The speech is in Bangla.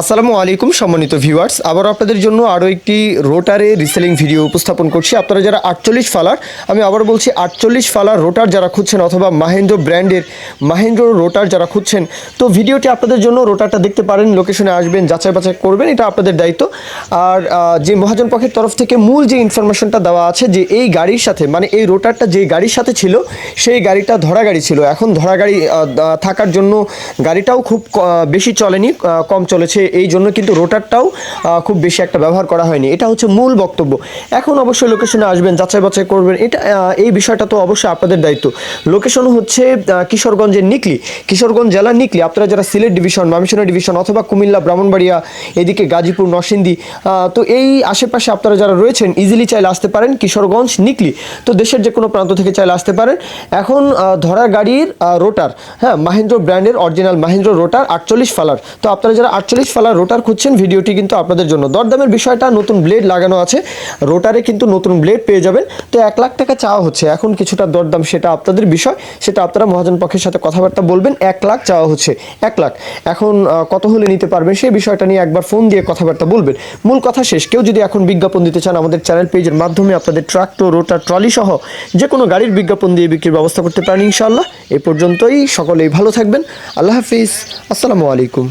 আসসালামু আলাইকুম, সম্মানিত ভিউয়ার্স আবার আপনাদের জন্য আরও একটি রোটারে রিসেলিং ভিডিও উপস্থাপন করছি। আপনারা যারা আটচল্লিশ ফালার, আমি আবার বলছি আটচল্লিশ ফালার রোটার যারা খুঁজছেন অথবা মাহেন্দ্র ব্র্যান্ডের মাহেন্দ্র রোটার যারা খুঁজছেন, তো ভিডিওটি আপনাদের জন্য রোটারটা দেখতে পারেন লোকেশনে আসবেন, যাচাই বাছাই করবেন, এটা আপনাদের দায়িত্ব। আর যে মহাজন পক্ষের তরফ থেকে মূল যে ইনফরমেশনটা দেওয়া আছে যে এই গাড়ির সাথে মানে এই রোটারটা যে গাড়ির সাথে ছিল, সেই গাড়িটা ধরা গাড়ি ছিল। এখন ধরা গাড়ি থাকার জন্য গাড়িটাও খুব বেশি চলেনি কম চলেছে, এই জন্য কিন্তু রোটারটাও খুব বেশি একটা ব্যবহার করা হয়নি। এটা হচ্ছে মূল বক্তব্য। এখন অবশ্যই লোকেশনে আসবেন, যাচাই বাছাই করবেন। এটা এই বিষয়টা তো অবশ্যই আপনাদের দায়িত্ব। লোকেশন হচ্ছে কিশোরগঞ্জের নিকলি। কিশোরগঞ্জ জেলার নিকলি। আপনারা যারা সিলেট ডিভিশন মামিশনা ডিভিশন অথবা কুমিল্লা, ব্রাহ্মণবাড়িয়া, এদিকে গাজীপুর, নরসিংদী তো এই আশেপাশে আপনারা যারা রয়েছেন ইজিলি চাইলে আসতে পারেন। কিশোরগঞ্জ নিকলি। তো দেশের যে কোনো প্রান্ত থেকে চাইলে আসতে পারেন। এখন ধরা গাড়ির রোটার হ্যাঁ মাহেন্দ্র ব্র্যান্ডের অরিজিনাল মাহেন্দ্র রোটার, আটচল্লিশ ফালার। তো আপনারা যারা আটচল্লিশ ফালার রোটার খুঁজছেন ভিডিওটি কিন্তু আপনাদের জন্য। দরদামের বিষয়টা, নতুন ব্লেড লাগানো আছে। রোটারে কিন্তু নতুন ব্লেড পেয়ে যাবেন। তো এক লাখ টাকা চাওয়া হচ্ছে। এখন কিছুটা দরদাম সেটা আপনাদের বিষয়। সেটা আপনারা মহাজন পক্ষের সাথে কথাবার্তা বলবেন। এক লাখ চাওয়া হচ্ছে। এক লাখ। এখন কত হলে নিতে পারবেন সেই বিষয়টা নিয়ে একবার ফোন দিয়ে কথাবার্তা বলবেন। মূল কথা শেষ। কেউ যদি এখন বিজ্ঞাপন দিতে চান আমাদের চ্যানেল পেজের মাধ্যমে, আপনাদের ট্রাক্টর রোটার, ট্রলি সহ যে কোনো গাড়ির বিজ্ঞাপন দিয়ে বিক্রির ব্যবস্থা করতে পারেন ইনশাআল্লাহ। এই পর্যন্তই। সকলেই ভালো থাকবেন। আল্লাহ হাফিজ। আসসালামু আলাইকুম।